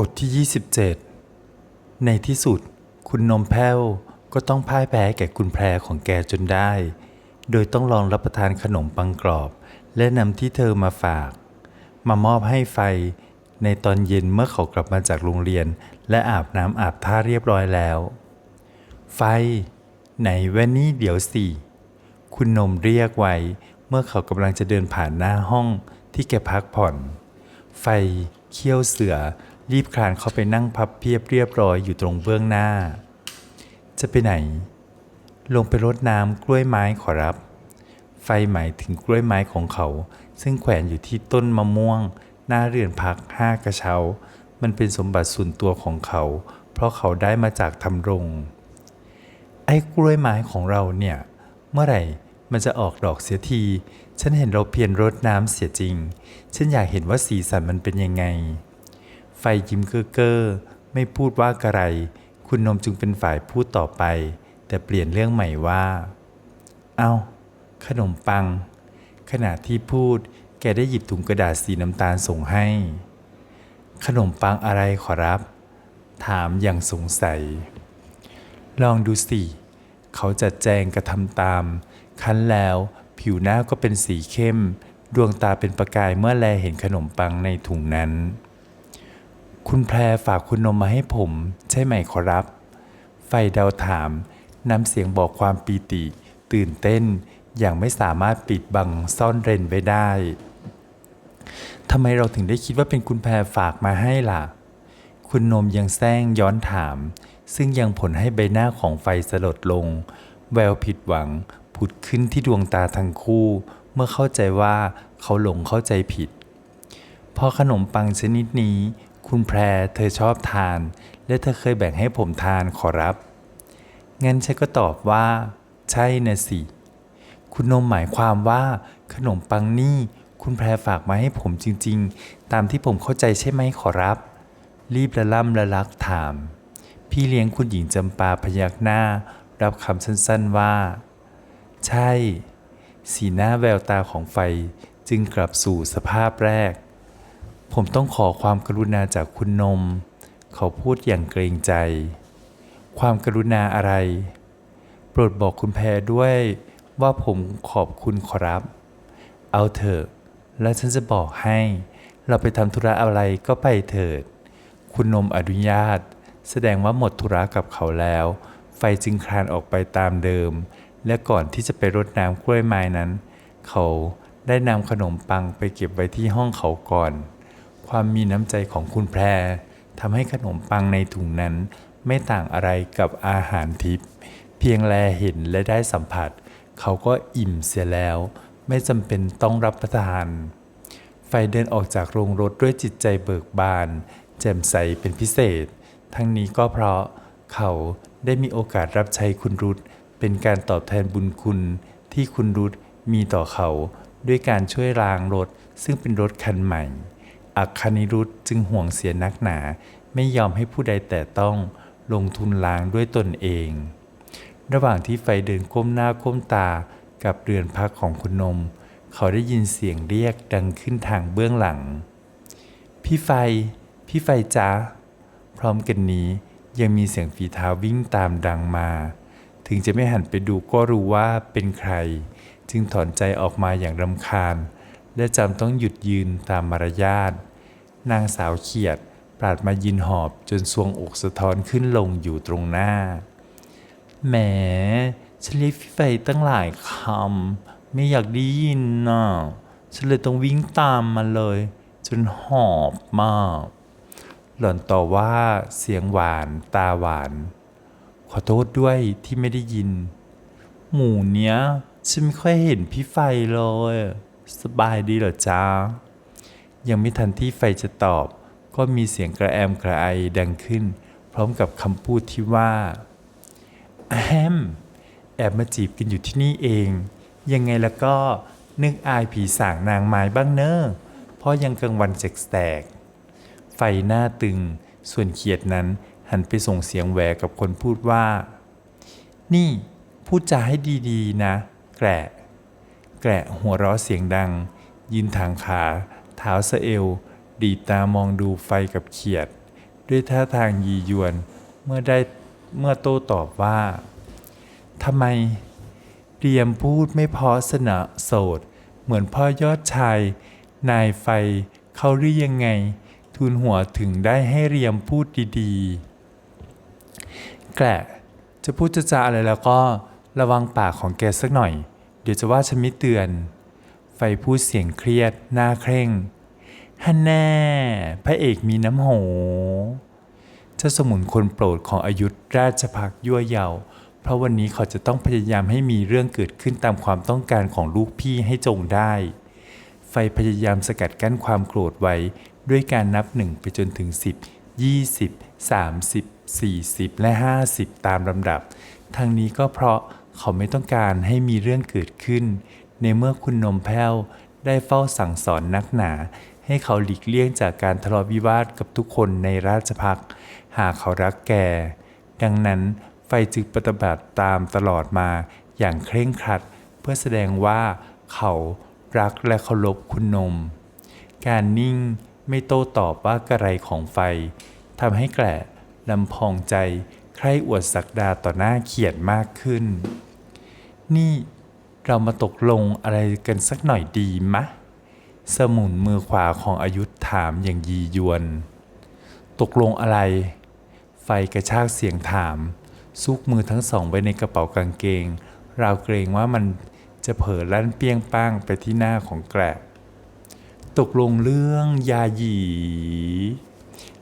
บทที่ 27 ในที่สุด คุณนมแพ้วก็ต้องพ่ายแพ้แก่คุณแพรของแกจนได้ โดยต้องลองรับประทานขนมปังกรอบ และนำที่เธอมาฝาก มามอบให้ไฟในตอนเย็นเมื่อเขากลับมาจากโรงเรียน และอาบน้ำอาบท่าเรียบร้อยแล้ว ไฟ ไหนแว่นนี่เดี๋ยวสิ คุณนมเรียกไว้เมื่อเขากำลังจะเดินผ่านหน้าห้องที่แกพักผ่อน ไฟเขี้ยวเสือ รีบคลานเข้าไปนั่งพับเพียบเรียบร้อยอยู่ตรงเบื้องหน้า จะไปไหน ลงไปรดน้ำกล้วยไม้ขอรับ ไฟหมายถึงกล้วยไม้ของเขา ซึ่งแขวนอยู่ที่ต้นมะม่วง หน้าเรือนพักห้ากระเช้า มันเป็นสมบัติส่วนตัวของเขา เพราะเขาได้มาจากทำรง ไอ้กล้วยไม้ของเราเนี่ย เมื่อไหร่มันจะออกดอกเสียที ฉันเห็นเราเพียรรดน้ำเสียจริง ฉันอยากเห็นว่าสีสันมันเป็นยังไง ไฟยิ้มเก้อเก้อไม่พูดว่ากระไร คุณนมจึงเป็นฝ่ายพูดต่อไป แต่เปลี่ยนเรื่องใหม่ว่า เอาขนมปัง ขณะที่พูด แกได้หยิบถุงกระดาษสีน้ำตาลส่งให้ ขนมปังอะไรขอรับ ถามอย่างสงสัย ลองดูสิ เขาจัดแจงกระทำตาม คั้นแล้วผิวหน้าก็เป็นสีเข้ม ดวงตาเป็นประกายเมื่อแลเห็นขนมปังในถุงนั้น คุณแพรฝากคุณนมมาให้ผม ใช่ไหมขอรับ ไฟดาวถามน้ำเสียงบอกความปีติ ตื่นเต้น อย่างไม่สามารถปิดบังซ่อนเร้นไว้ได้ทำไมเราถึงได้คิดว่าเป็นคุณแพรฝากมาให้ล่ะ คุณนมยังแซงย้อนถาม ซึ่งยังผลให้ใบหน้าของไฟสลดลง แววผิดหวัง ผุดขึ้นที่ดวงตาทั้งคู่ เมื่อเข้าใจว่าเขาหลงเข้าใจผิด เพราะขนมปังชนิดนี้ คุณแพรเธอชอบทาน และเธอเคยแบ่งให้ผมทานขอรับ งั้นฉันก็ตอบว่า ใช่นะสิ คุณนมหมายความว่า ขนมปังนี่ คุณแพรฝากมาให้ผมจริง ๆ ตามที่ผมเข้าใจใช่ไหมขอรับ รีบละล่ำละลักถาม พี่เลี้ยงคุณหญิงจำปาพยักหน้า รับคำสั้นๆว่า ใช่ สีหน้าแววตาของไฟจึงกลับสู่สภาพแรก ผมต้องขอความกรุณาจากคุณนม เขาพูดอย่างเกรงใจ ความกรุณาอะไร โปรดบอกคุณแพรด้วยว่าผมขอบคุณขอรับ เอาเถอะ แล้วฉันจะบอกให้ เราไปทำธุระอะไรก็ไปเถิด คุณนมอนุญาต แสดงว่าหมดธุระกับเขาแล้ว ไฟจึงคลานออกไปตามเดิม และก่อนที่จะไปรดน้ำกล้วยไม้นั้น เขาได้นำขนมปังไปเก็บไว้ที่ห้องเขาก่อน ความมีน้ำใจของคุณแพรทำให้ขนมปังในถุงนั้น ไม่ต่างอะไรกับอาหารทิพย์เพียงแลเห็นและได้สัมผัส เขาก็อิ่มเสียแล้ว ไม่จำเป็นต้องรับประทาน ไฟเดินออกจากโรงรถด้วยจิตใจเบิกบาน แจ่มใสเป็นพิเศษ ทั้งนี้ก็เพราะเขาได้มีโอกาสรับใช้คุณรุตเป็นการตอบแทนบุญคุณที่คุณรุตมีต่อเขาด้วยการช่วยล้างรถซึ่งเป็นรถคันใหม่ อัคคณิรุตจึงห่วงเสียนักหนา ไม่ยอมให้ผู้ใดแต่ต้องลงทุนล้างด้วยตนเอง ระหว่างที่ไฟเดินก้มหน้าก้มตากับเรือนพักของคุณนม เขาได้ยินเสียงเรียกดังขึ้นทางเบื้องหลัง พี่ไฟ พี่ไฟจ้าพร้อมกันนี้ยังมีเสียงฝีเท้าวิ่งตามดังมา ถึงจะไม่หันไปดูก็รู้ว่าเป็นใคร จึงถอนใจออกมาอย่างรำคาญ และจำต้องหยุดยืนตามมารยาทนางสาวเขียดปราดมายินหอบจนทรวงอกสะท้อนขึ้นลงอยู่ตรงหน้า แหมฉันเรียกพี่ไฟตั้งหลายคำไม่อยากได้ยินน่ะฉันเลยต้องวิ่งตามมาเลย จนหอบมาก หล่อนต่อว่าเสียงหวานตาหวาน ขอโทษด้วยที่ไม่ได้ยิน หมู่เนี้ยฉันไม่ค่อยเห็นพี่ไฟเลย สบายดีเหรอจ้า ยังไม่ทันที่ไฟจะตอบ ก็มีเสียงกระแอมกระไอดังขึ้น พร้อมกับคำพูดที่ว่าแอมแอบมาจีบกันอยู่ที่นี่เอง ยังไงแล้วก็นึกอายผีสางนางไม้บ้างเนอะเพราะยังกลางวันแสกๆไฟหน้าตึง ส่วนเขียดนั้นหันไปส่งเสียงแหวกับคนพูดว่า นี่พูดจาให้ดีๆนะ แกร แกะหัวเราะเสียงดัง ยืนทางขา เท้าสะเอว ดีตามองดูไฟกับเขียด ด้วยท่าทางยียวน เมื่อได้เมื่อโต้ตอบว่าทำไมเรียมพูดไม่พอสนะโสด เหมือนพ่อยอดชาย นายไฟเขาหรือยังไง ทูลหัวถึงได้ให้เรียมพูดดีๆ แกละจะพูดจะจาอะไรแล้วก็ระวังปากของแกสักหน่อย เดี๋ยวจะว่าฉันไม่เตือน ไฟพูดเสียงเครียดหน้าเคร่งฮันแน่พระเอกมีน้ำโหเจ้าสมุนคนโปรดของอายุธราชพักยั่วเยาเพราะวันนี้เขาจะต้องพยายามให้มีเรื่องเกิดขึ้นตามความต้องการของลูกพี่ให้จงได้ ไฟพยายามสกัดกั้นความโกรธไว้ ด้วยการนับหนึ่งไปจนถึง 10 20 30 40 และ 50 ตามลำดับทางนี้ก็เพราะ เขาไม่ต้องการให้มีเรื่องเกิดขึ้น ในเมื่อคุณนมแพ้วได้เฝ้าสั่งสอนนักหนา ให้เขาหลีกเลี่ยงจากการทะเลาะวิวาทกับทุกคนในราชพักหากเขารักแก ดังนั้นไฟจึงปฏิบัติตามตลอดมาอย่างเคร่งครัด เพื่อแสดงว่าเขารักและเคารพคุณนม การนิ่งไม่โต้ตอบว่ากระไรของไฟทำให้แกละลำพองใจใคร่อวดศักดาต่อหน้าเขียดมากขึ้น นี่เรามาตกลงอะไรกันสักหน่อยดีมะ สมุนมือขวาของอายุธถามอย่างยียวน ตกลงอะไร ไฟกระชากเสียงถาม ซุกมือทั้งสองไว้ในกระเป๋ากางเกง ราวเกรงว่ามันจะเผลอลั่นเปี้ยงป้างไปที่หน้าของแกระตกลงเรื่องยาหยี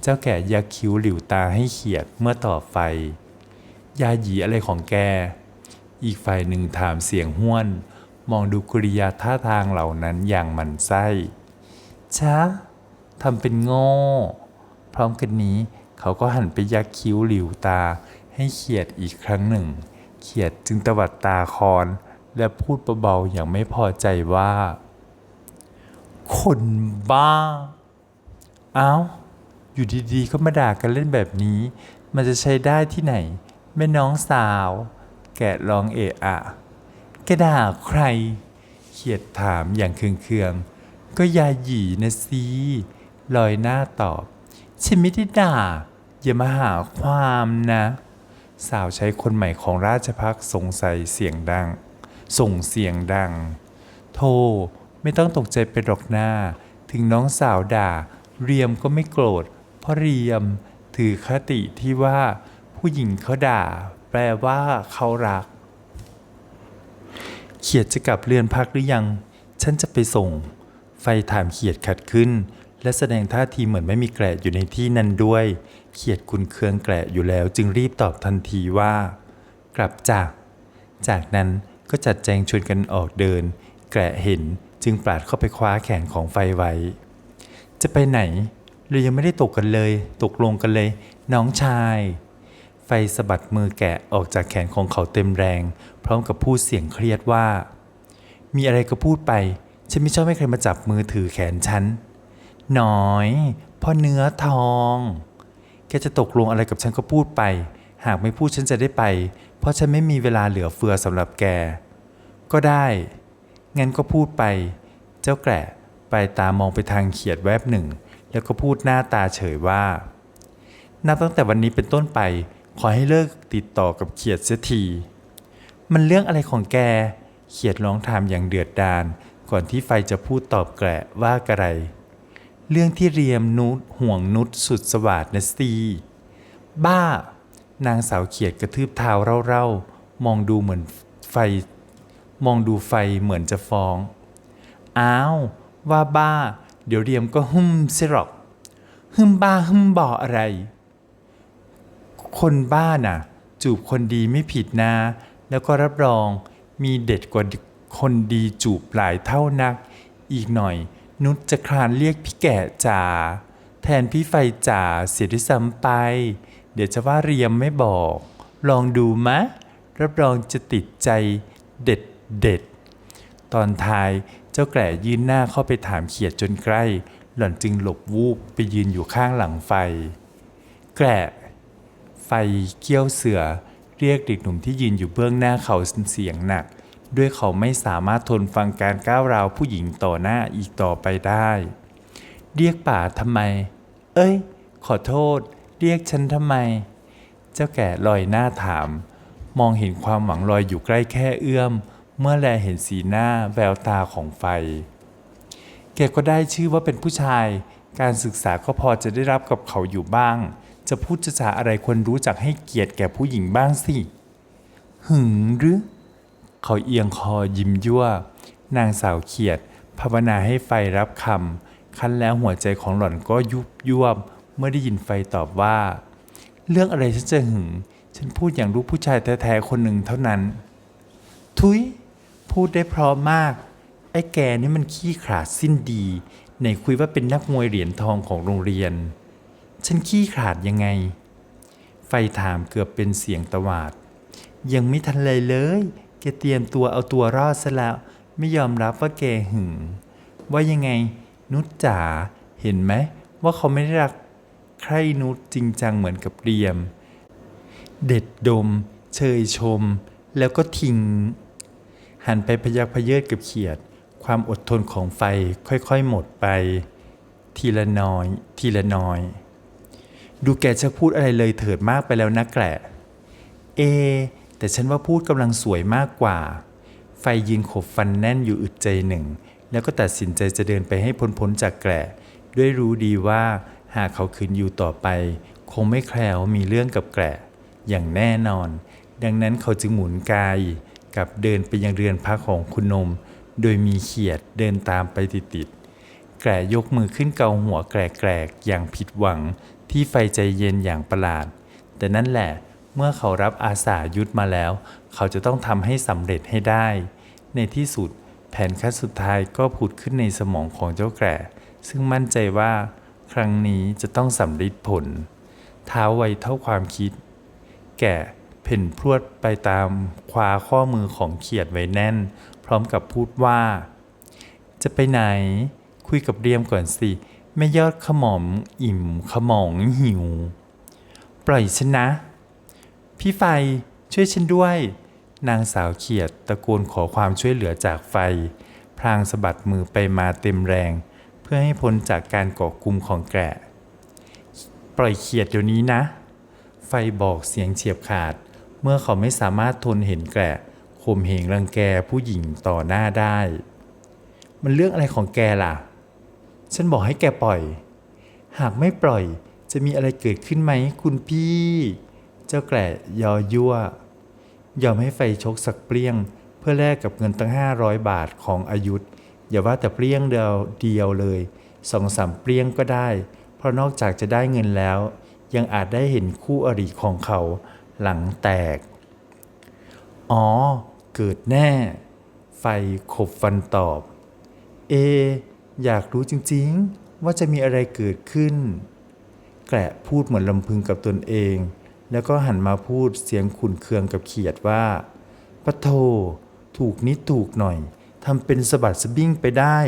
เจ้าแก่ยักคิ้วหลิวตาให้เขียดเมื่อต่อไฟ ยาหยีอะไรของแก อีกฝ่ายหนึ่งถามเสียงห้วน มองดูกริยาท่าทางเหล่านั้นอย่างหมันไส้ช้าทำเป็นโง่ พร้อมกันนี้เขาก็หันไปยักคิ้วหลิวตาให้เขียดอีกครั้งหนึ่ง เขียดจึงตวัดตาคอน และพูดเบาๆอย่างไม่พอใจว่า คนบ้า เอ้า อยู่ดีๆ ก็มาด่ากันเล่นแบบนี้ มันจะใช้ได้ที่ไหน แม่น้องสาว แกะร้องเอะอะแกด่าใคร เขียดถามอย่างเคืองๆ ก็ยาหยีนะสิลอยหน้าตอบ ฉันไม่ได้ด่า อย่ามาหาความนะ สาวใช้คนใหม่ของราชพักสงสัยเสียงดัง ส่งเสียงดัง โทไม่ต้องตกใจไปหรอกหน้า ถึงน้องสาวด่า เรียมก็ไม่โกรธ เพราะเรียมถือคติที่ว่าผู้หญิงเขาด่า ลว่าเขารัก เขียดจะกลับเรือนพักหรือยัง ฉันจะไปส่ง ไฟถามเขียดขัดขึ้น และแสดงท่าทีเหมือนไม่มีแกละอยู่ในที่นั้นด้วย เขียดคุณเคืองแกละอยู่แล้ว จึงรีบตอบทันทีว่า กลับจาก จากนั้นก็จัดแจงชวนกันออกเดิน แกละเห็นจึงปราดเข้าไปคว้าแขนของไฟไว้ จะไปไหนเรายังไม่ได้ตกกันเลย ตกลงกันเลย น้องชาย ไฟสะบัดมือแกะออกจากแขนของเขาเต็มแรง พร้อมกับพูดเสียงเครียดว่า มีอะไรก็พูดไป ฉันไม่ชอบให้ใครมาจับมือถือแขนฉันน้อยพ่อเนื้อทอง แกจะตกลงอะไรกับฉันก็พูดไป หากไม่พูดฉันจะได้ไป เพราะฉันไม่มีเวลาเหลือเฟือสำหรับแก ก็ได้ งั้นก็พูดไป เจ้าแกะปลายตามองไปทางเขียดแวบหนึ่ง แล้วก็พูดหน้าตาเฉยว่า นับตั้งแต่วันนี้เป็นต้นไป ขอให้เลิกติดต่อกับเขียดเสียที มันเรื่องอะไรของแก เขียดร้องถามอย่างเดือดดาล ก่อนที่ไฟจะพูดตอบแกละว่ากระไร เรื่องที่เรียมนุษห่วงนุษสุดสวัสดนะสีบ้า นางสาวเขียดกระทืบเท้าเร่าๆ มองดูเหมือนไฟ มองดูไฟเหมือนจะฟ้อง อ้าว ว่าบ้า เดี๋ยวเรียมก็หึมเสยหรอกหึมบ้าหึมบ่ออะไร คนบ้าน่ะ จูบคนดีไม่ผิดนะ แล้วก็รับรองมีเด็ดกว่าคนดีจูบหลายเท่านัก อีกหน่อย นุชจะคลานเรียกพี่แก่จ๋าแทนพี่ไฟจ๋าเสียด้วยซ้ำไป เดี๋ยวจะว่าเรียมไม่บอก ลองดูมะ รับรองจะติดใจเด็ดเด็ด ตอนท้ายเจ้าแก่ยืนหน้าเข้าไปถามเขียดจนใกล้ หล่อนจึงหลบวูบไปยืนอยู่ข้างหลังไฟ แกะ ไฟเกี้ยวเสือ เรียกเด็กหนุ่มที่ยืนอยู่เบื้องหน้าเขาเสียงหนัก ด้วยเขาไม่สามารถทนฟังการก้าวราวผู้หญิงต่อหน้าอีกต่อไปได้ เรียกป่าทำไม เอ้ย ขอโทษ เรียกฉันทำไม เจ้าแก่ลอยหน้าถาม มองเห็นความหวังลอยอยู่ใกล้แค่เอื้อม เมื่อแลเห็นสีหน้าแววตาของไฟ แกก็ได้ชื่อว่าเป็นผู้ชายการศึกษาก็พอจะได้รับกับเขาอยู่บ้าง จะพูดจะจาอะไรควรรู้จักให้เกียรติแก่ผู้หญิงบ้างสิ หึงหรือ เขาเอียงคอยิ้มยั่ว นางสาวเขียด ภาวนาให้ไฟรับคำคันแล้วหัวใจของหล่อนก็ยุบยวบเมื่อได้ยินไฟตอบว่า เรื่องอะไรฉันจะหึง ฉันพูดอย่างลูกผู้ชายแท้ๆคนหนึ่งเท่านั้น ทุย พูดได้พราะมมาก ไอ้แกนี่มันขี้ขลาดสิ้นดีไหนคุยว่าเป็นนักมวยเหรียญทองของโรงเรียน ฉันขี้ขลาดยังไง ไฟถามเกือบเป็นเสียงตวาด ยังไม่ทันเลยเลยแกเตรียมตัวเอาตัวรอดซะแล้ว ไม่ยอมรับว่าแกหึง ว่ายังไง นุชจ๋าเห็นไหมว่าเขาไม่ได้รักใครนุชจริงจังเหมือนกับเรียม เด็ดดม เชยชม แล้วก็ทิ้ง หันไปพยักพยเยิดกับเขียด ความอดทนของไฟค่อยๆหมดไป ทีละน้อย ทีละน้อย ดูแกจะพูดอะไรเลยเถิดมากไปแล้วนะแกละเอ แต่ฉันว่าพูดกำลังสวยมากกว่า ไฟยืนขบฟันแน่นอยู่อึดใจหนึ่ง แล้วก็ตัดสินใจจะเดินไปให้พ้นๆจากแกละด้วยรู้ดีว่าหากเขาคืนอยู่ต่อไป คงไม่แคล้วมีเรื่องกับแกละอย่างแน่นอน ดังนั้นเขาจึงหมุนกายกับเดินไปยังเรือนพักของคุณนม โดยมีเขียดเดินตามไปติดๆแกละยกมือขึ้นเกาหัวแกรกๆอย่างผิดหวัง ที่ไฟใจเย็นอย่างประหลาด แต่นั่นแหละเมื่อเขารับอาสายุทธมาแล้ว เขาจะต้องทำให้สำเร็จให้ได้ ในที่สุดแผนขั้นสุดท้ายก็ผุดขึ้นในสมองของเจ้าแกร่ซึ่งมั่นใจว่าครั้งนี้จะต้องสำเร็จผล เท้าไวเท่าความคิด แก่เพ่นพรวดไปตามคว้าข้อมือของเขียดไว้แน่น พร้อมกับพูดว่า จะไปไหน คุยกับเรียมก่อนสิ แม่ยอดขมอมอิ่มขมองหิว ปล่อยฉันนะ พี่ไฟช่วยฉันด้วย นางสาวเขียดตะโกนขอความช่วยเหลือจากไฟพลางสะบัดมือไปมาเต็มแรง เพื่อให้พ้นจากการเกาะกลุ่มของแกะ ปล่อยเขียดเดี๋ยวนี้นะ ไฟบอกเสียงเฉียบขาด เมื่อเขาไม่สามารถทนเห็นแกะข่มเหงรังแกผู้หญิงต่อหน้าได้ มันเรื่องอะไรของแกล่ะ ฉันบอกให้แกปล่อย หากไม่ปล่อยจะมีอะไรเกิดขึ้นไหมคุณพี่ เจ้าแกละยอยั่ว ยอมให้ไฟชกสักเปรี้ยง เพื่อแลกกับเงินตั้ง 500 บาทของอายุธอย่าว่าแต่เปรี้ยงเดียวเดียวเลยสองสามเปรี้ยงก็ได้ เพราะนอกจากจะได้เงินแล้ว ยังอาจได้เห็นคู่อริของเขาหลังแตก อ๋อ เกิดแน่ ไฟขบฟันตอบ เอ อยากรู้จริงๆ ว่าจะมีอะไรเกิดขึ้น แกละพูดเหมือนลำพึงกับตนเอง แล้วก็หันมาพูดเสียงขุนเคืองกับเขียดว่าปะโท ถูกนิดถูกหน่อยทำเป็นสะบัดสะบิ้งไปได้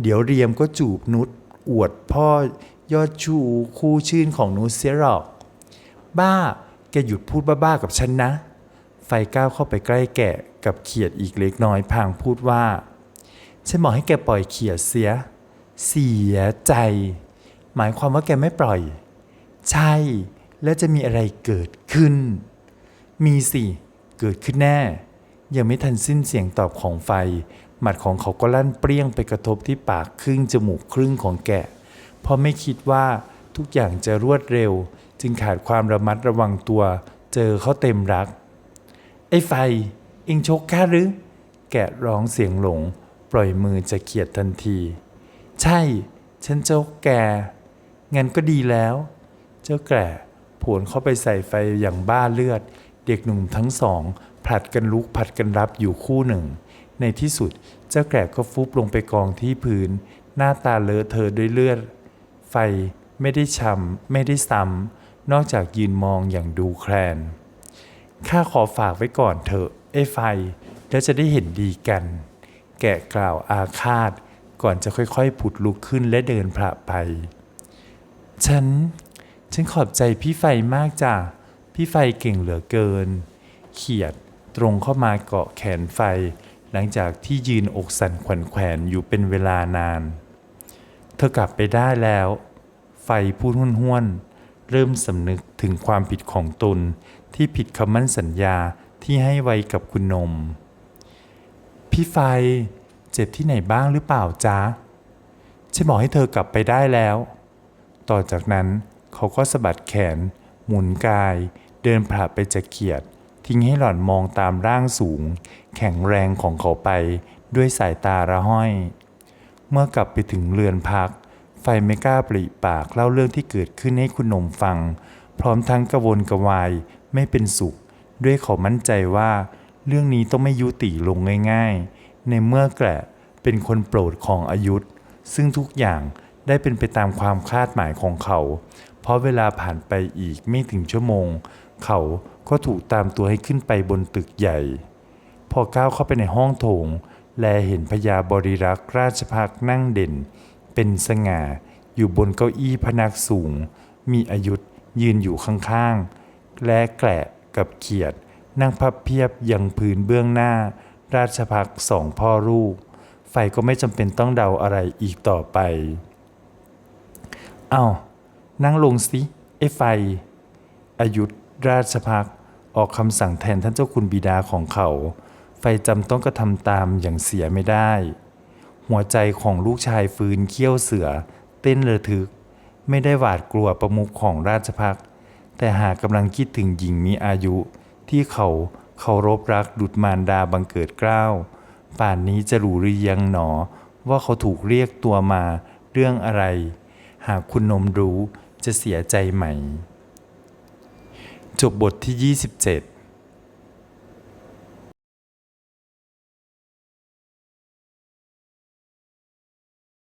เดี๋ยวเรียมก็จูบนุชอวดพ่อยอดชูคู่ชื่นของนุชเสียหรอก บ้า แกหยุดพูดบ้าๆกับฉันนะ ไฟก้าวเข้าไปใกล้แกะกับเขียดอีกเล็กน้อยพางพูดว่า ฉันบอกให้แกปล่อยเขียเสีย เสียใจ หมายความว่าแกไม่ปล่อย ใช่ แล้วจะมีอะไรเกิดขึ้น มีสิ เกิดขึ้นแน่ ยังไม่ทันสิ้นเสียงตอบของไฟ หมัดของเขาก็ลั่นเปรี้ยงไปกระทบที่ปากครึ่งจมูกครึ่งของแกเพราะไม่คิดว่าทุกอย่างจะรวดเร็ว จึงขาดความระมัดระวังตัว เจอเขาเต็มรัก ไอ้ไฟ เองชกข้าหรือ แกร้องเสียงหลง ปล่อยมือจะเขียดทันที ใช่ ฉันเจ้าแกงั้นก็ดีแล้ว เจ้าแก่ผวนเข้าไปใส่ไฟอย่างบ้าเลือด เด็กหนุ่มทั้งสองผลัดกันลุกผลัดกันรับอยู่คู่หนึ่ง ในที่สุดเจ้าแก่ก็ฟุบลงไปกองที่พื้น หน้าตาเลอะเทอะด้วยเลือด ไฟไม่ได้ช้ำไม่ได้ซ้ำนอกจากยืนมองอย่างดูแคลนข้าขอฝากไว้ก่อนเถอะไอ้ไฟ แล้วจะได้เห็นดีกัน แกะกล่าวอาฆาต ก่อนจะค่อยๆผุดลุกขึ้นและเดินพระไป ฉัน ฉันขอบใจพี่ไฟมากจ้ะ พี่ไฟเก่งเหลือเกิน เขียดตรงเข้ามาเกาะแขนไฟ หลังจากที่ยืนอกสั่นขวัญแขวนอยู่เป็นเวลานาน เธอกลับไปได้แล้ว ไฟพูดห้วนๆ เริ่มสำนึกถึงความผิดของตนที่ผิดคำมั่นสัญญาที่ให้ไว้กับคุณนม พี่ไฟ เจ็บที่ไหนบ้างหรือเปล่าจ๊ะฉันบอกให้เธอกลับไปได้แล้ว ต่อจากนั้นเขาก็สะบัดแขน หมุนกาย เดินผ่าไปจะเกียดทิ้งให้หล่อนมองตามร่างสูง แข็งแรงของเขาไปด้วยสายตาระห้อย เมื่อกลับไปถึงเรือนพัก ไฟไม่กล้าปริปากเล่าเรื่องที่เกิดขึ้นให้คุณนมฟัง พร้อมทั้งกระวนกระวายไม่เป็นสุข ด้วยเขามั่นใจว่า เรื่องนี้ต้องไม่ยุติลงง่ายๆ ในเมื่อแกละเป็นคนโปรดของอายุธซึ่งทุกอย่างได้เป็นไปตามความคาดหมายของเขา เพราะเวลาผ่านไปอีกไม่ถึงชั่วโมง เขาก็ถูกตามตัวให้ขึ้นไปบนตึกใหญ่ พอก้าวเข้าไปในห้องโถง แลเห็นพญาบริรักษ์ราชพักนั่งเด่น เป็นสง่า อยู่บนเก้าอี้พนักสูง มีอายุธยืนอยู่ข้างๆ และแกละกับเขียด นั่งพับเพียบยังพื้นเบื้องหน้า ราชพักสองพ่อลูก ไฟก็ไม่จำเป็นต้องเดาอะไรอีกต่อไป เอา้า นั่งลงสิไอ้ไฟ อายุธราชพักออกคำสั่งแทนท่านเจ้าคุณบิดาของเขา ไฟจำต้องกระทำตามอย่างเสียไม่ได้ หัวใจของลูกชายฟื้นเขี้ยวเสือ เต้นระทึก ไม่ได้หวาดกลัวประมุขของราชพักแต่หากกำลังคิดถึงหญิงมีอายุ ที่เขาเคารพรักดุจมารดาบังเกิดเกล้า ป่านนี้จะรู้หรือยังหนอ ว่าเขาถูกเรียกตัวมาเรื่องอะไร หากคุณนมรู้จะเสียใจไหม จบบทที่ 27